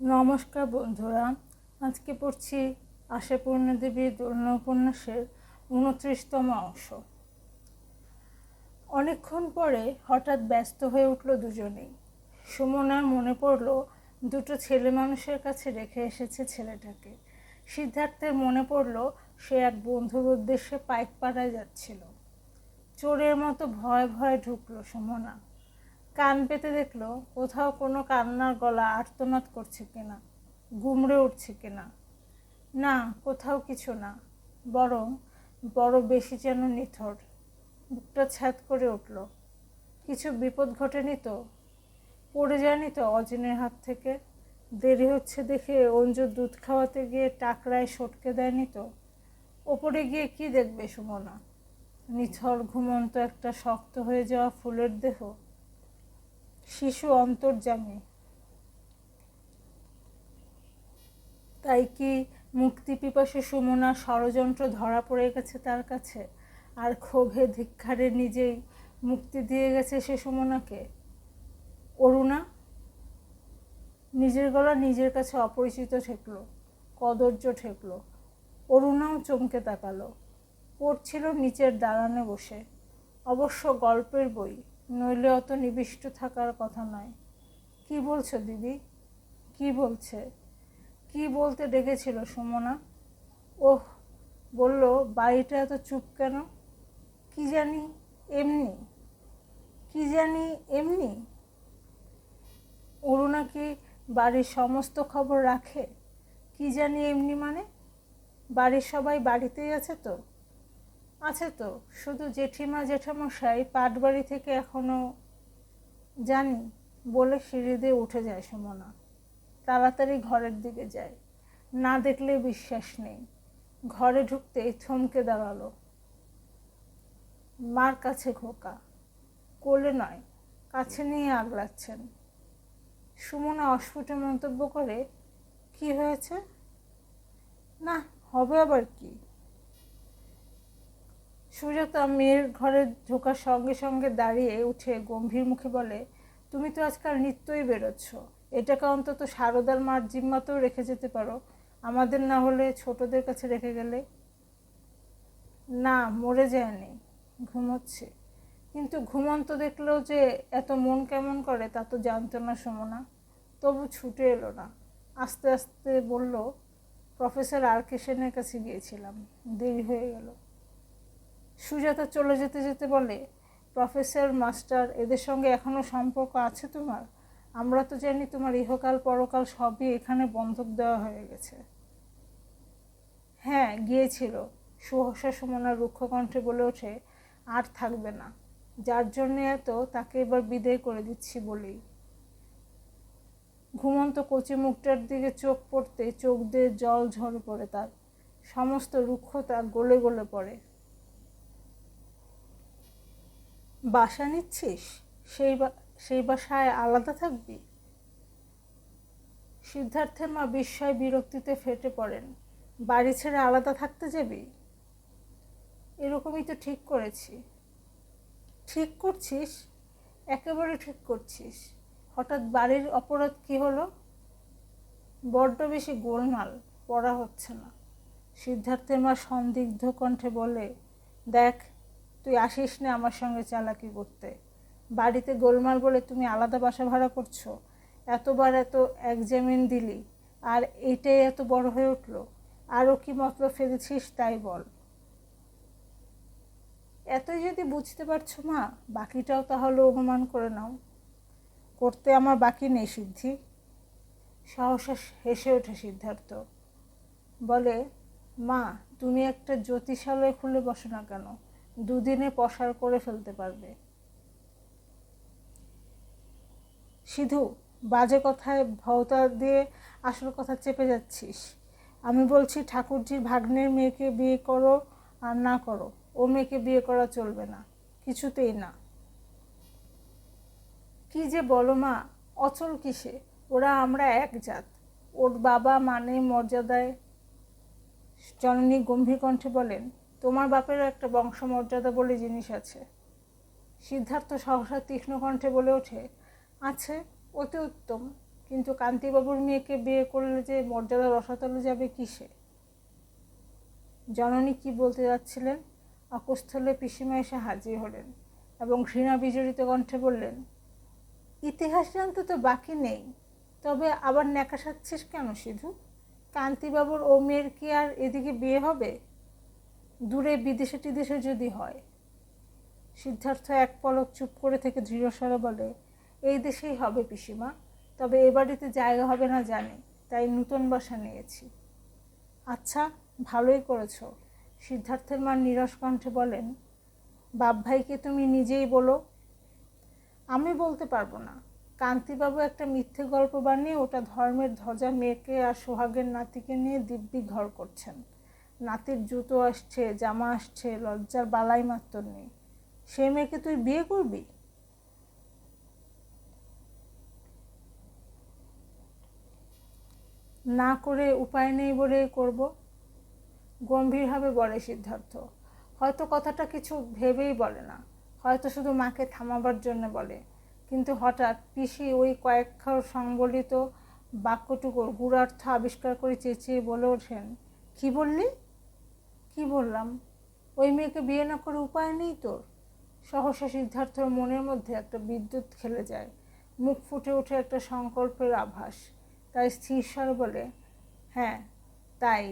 নমস্কার বন্ধুরা, আজকে পড়ছি আশাপূর্ণা দেবীর দোলনা উপন্যাসের উনত্রিশতম অংশ। অনেকক্ষণ পরে হঠাৎ ব্যস্ত হয়ে উঠল দুজনেই। সুমনার মনে পড়ল দুটো ছেলে মানুষের কাছে রেখে এসেছে ছেলেটাকে। সিদ্ধার্থের মনে পড়ল সে এক বন্ধুর উদ্দেশ্যে পাইক পাড়ায় যাচ্ছিল। চোরের মতো ভয় ভয়ে ঢুকলো সুমনা। কান পেতে দেখল কোথাও কোনো কান্নার গলা আর্তনাদ করছে কিনা, গুমড়ে উঠছে কিনা। না, কোথাও কিছু না, বরং বড় বেশি যেন নিথর। বুকটা ছ্যাদ করে উঠল। কিছু বিপদ ঘটেনি তো? পড়ে যায়নি তো অজিনের হাত থেকে? দেরি হচ্ছে দেখে অঞ্জু দুধ খাওয়াতে গিয়ে টাকরায় সটকে দেয়নি তো? ওপরে গিয়ে কি দেখবে সুমনা? নিথর ঘুমন্ত একটা শক্ত হয়ে যাওয়া ফুলের দেহ। শিশু অন্তর্জামী তাই কি মুক্তি পিপাসে সুমনা ষড়যন্ত্র ধরা পড়ে গেছে তার কাছে? আর ক্ষোভে ধিক্ষারে নিজেই মুক্তি দিয়ে গেছে সে সুমনাকে? অরুণা? নিজের গলা নিজের কাছে অপরিচিত ঠেকল কদর্য ঠেকল। অরুণাও চমকে তাকালো। পড়ছিল নিচের দালানে বসে। অবশ্য গল্পের বই। নইলে অত নিবিষ্ট থাকার কথা নয়। কি বলছো দিদি? কি বলছে? কি বলতে ডেকেছিল সুমনা? ওহ, বলল, বাড়িটা এত চুপ কেন? কি জানি এমনি। কি জানি এমনি? অরুণা কি বাড়ির সমস্ত খবর রাখে? কি জানি এমনি মানে? বাড়ির সবাই বাড়িতেই আছে তো? আছে তো? শুধু জেঠিমা, জেঠামশাই পাটবাড়ি থেকে এখনও জানি বলে সিঁড়ি দিয়ে উঠে যায় সুমনা। তাড়াতাড়ি ঘরের দিকে যায়। না দেখলে বিশ্বাস নেই। ঘরে ঢুকতেই থমকে দাঁড়াল। মার কাছে খোকা। কোলে নয়, কাছে নিয়ে আগলাচ্ছেন সুমনা অস্ফুটে মন্তব্য করে, কি হয়েছে? না, হবে আবার কি? সুজাতা মেয়ের ঘরে ঢোকার সঙ্গে সঙ্গে দাঁড়িয়ে উঠে গম্ভীর মুখে বলে, তুমি তো আজকাল নিত্যই বেরোচ্ছ। এটাকে অন্তত সারদার মার জিম্মাতেও রেখে যেতে পারো। আমাদের না হলে ছোটদের কাছে রেখে গেলে? না, মরে যায়নি। ঘুমোচ্ছে। কিন্তু ঘুমন্ত দেখলেও যে এত মন কেমন করে তা তো জানতো না সুমনা। তবু ছুটে এলো না। আস্তে আস্তে বলল, প্রফেসর আর কে কাছে গিয়েছিলাম। দেরি হয়ে গেল। সুজাতা চলে যেতে যেতে বলে, প্রফেসর, মাস্টার, এদের সঙ্গে এখনও সম্পর্ক আছে তোমার? আমরা তো জানি তোমার ইহকাল, পরকাল সবই এখানে বন্ধক দেওয়া হয়ে গেছে। হ্যাঁ গিয়েছিল। সুহসা সুমনার রুক্ষ কণ্ঠে বলে ওঠে, আর থাকবে না। যার জন্যে এত, তাকে এবার বিদায় করে দিচ্ছি বলেই। ঘুমন্ত কচি মুখটার দিকে চোখ পড়তে চোখ দিয়ে জল ঝরে পড়ে তার। সমস্ত রুক্ষতা গলে গলে পড়ে। বাসা নিচ্ছিস? সেই সেই বাসায় আলাদা থাকবি? সিদ্ধার্থের মা বিস্ময় বিরক্তিতে ফেটে পড়েন। বাড়ি ছেড়ে আলাদা থাকতে যাবি? এরকমই তো ঠিক করেছি। ঠিক করছিস? একেবারে ঠিক করছিস। হঠাৎ বাড়ির অপরাধ কি হলো? বড্ড বেশি গোলমাল, পড়া হচ্ছে না। সিদ্ধার্থের মা সন্দিগ্ধ কণ্ঠে বলে, দেখ তুই আসিস না আমার সঙ্গে চালাকি করতে। বাড়িতে গোলমাল বলে তুমি আলাদা বাসা ভাড়া করছ। এতবার এত একজামিন দিলি, আর এইটাই এত বড় হয়ে উঠল। আরও কি মতলব ফেলেছিস তাই বল। এতই যদি বুঝতে পারছ মা, বাকিটাও তাহলে অনুমান করে নাও। করতে আমার বাকি নেই সিদ্ধি। সহসা হেসে ওঠে সিদ্ধার্থ। বলে, মা, তুমি একটা জ্যোতিষালয় খুলে বসো না কেন? দুদিনে পসার করে ফেলতে পারবে। সিধু, বাজে কথায় ভওতা দিয়ে আসল কথা চেপে যাচ্ছিস। আমি বলছি, ঠাকুরজির ভাগ্নের মেয়েকে বিয়ে করো আর না করো। ও মেয়েকে বিয়ে করা চলবে না। কিছুতেই না। কি যে বলো মা, অচল কিসে? ওরা আমরা এক জাত। ওর বাবা মানে মর্যাদায় জননী গম্ভীর কণ্ঠে বলেন তোমার বাপেরও একটা বংশমর্যাদা বলে জিনিস আছে। সিদ্ধার্থ সহসা তীক্ষ্ণ কণ্ঠে বলে ওঠে, আছে, অতি উত্তম। কিন্তু কান্তিবাবুর মেয়েকে বিয়ে করলে যে মর্যাদা রসাতলে যাবে কিসে? জননী কি বলতে যাচ্ছিলেন? অকস্থলে পিসিমা এসে হাজির হলেন এবং ঘৃণা বিজড়িত কণ্ঠে বললেন, ইতিহাস জানতে তো বাকি নেই। তবে আবার ন্যাকাশাচ্ছিস কেন সিধু? কান্তিবাবুর ও মেয়ের কি আর এদিকে বিয়ে হবে? দূরে বিদেশে টিদেশে যদি হয়, সিদ্ধার্থ এক পলক চুপ করে থেকে দৃঢ়স্বরে বলে, এই দেশেই হবে পিসিমা, তবে এ বাড়িতে জায়গা হবে না জানি, তাই নূতন বাসা নিয়েছি। আচ্ছা ভালোই করেছ। সিদ্ধার্থের মা নিরস কণ্ঠে বলেন, বাপ ভাইকে তুমি নিজেই বলো। আমি বলতে পারব না। কান্তিবাবু একটা মিথ্যে গল্প বানিয়ে ওটা ধর্মের ধ্বজা মেয়েকে আর সোহাগের নাতিকে নিয়ে দিব্যি ঘর করছেন। নাতির জুতো আসছে, জামা আসছে, লজ্জার বালাই মাত্র নেই। সে মেয়েকে তুই বিয়ে করবি? না করে উপায় নেই বলে করব। গম্ভীরভাবে বলে সিদ্ধার্থ। হয়তো কথাটা কিছু ভেবেই বলে না। হয়তো শুধু মাকে থামাবার জন্য বলে। কিন্তু হঠাৎ পিসি ওই কয়েকক্ষর সংবলিত বাক্যটুকুর গুড়ার্থ আবিষ্কার করে চেঁচিয়ে বলে ওঠেন, কি বললি? কি বললাম? ওই মেয়েকে বিয়ে না করে উপায় নেই তোর? সহসা সিদ্ধার্থর মনের মধ্যে একটা বিদ্যুৎ খেলে যায়। মুখ ফুটে ওঠে একটা সংকল্পের আভাস। তাই স্থির স্বরে বলে হ্যাঁ তাই।